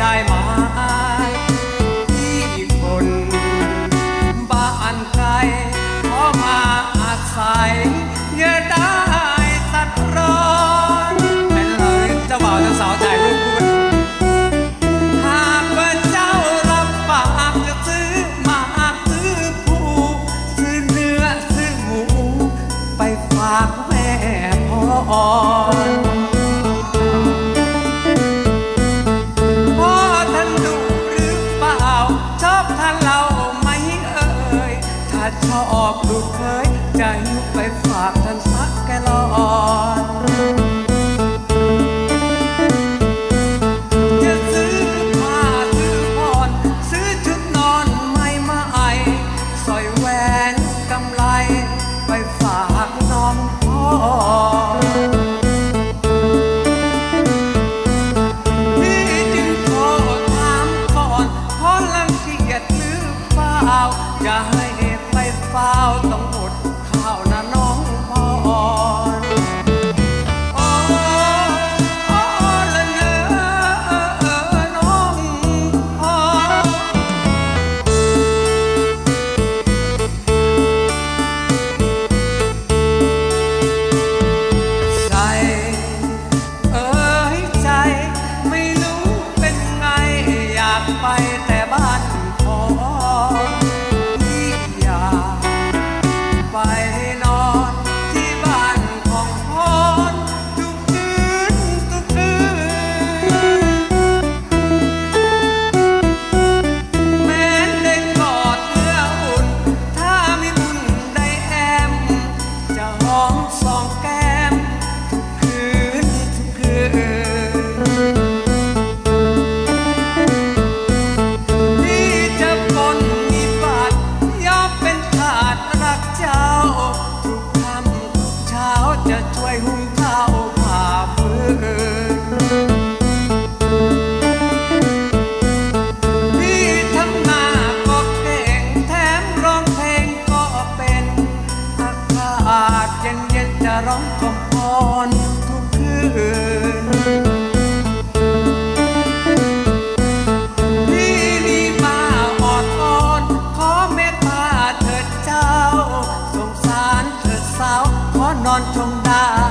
ได้ไหมที่คนบ้านใครขอมาอาศัยเงื่อได้สัดร้อนเป็นเลยจะบ่าวจะาสาวถ่ลูปคุณหากว่าเจ้ารับปากจะซื้อมาซื้อผู้ ซื้อเนื้อซื้อหมู ไปฝากแม่พ่อ พอออกลูกเคยใจะยุไปฝากท่านสัก ร้องกบพรทุกคืนพี่นี่มาอดอ้นขอเมตตาเถิดเจ้า สงสารเถิดสาว ขอนอนชมดาว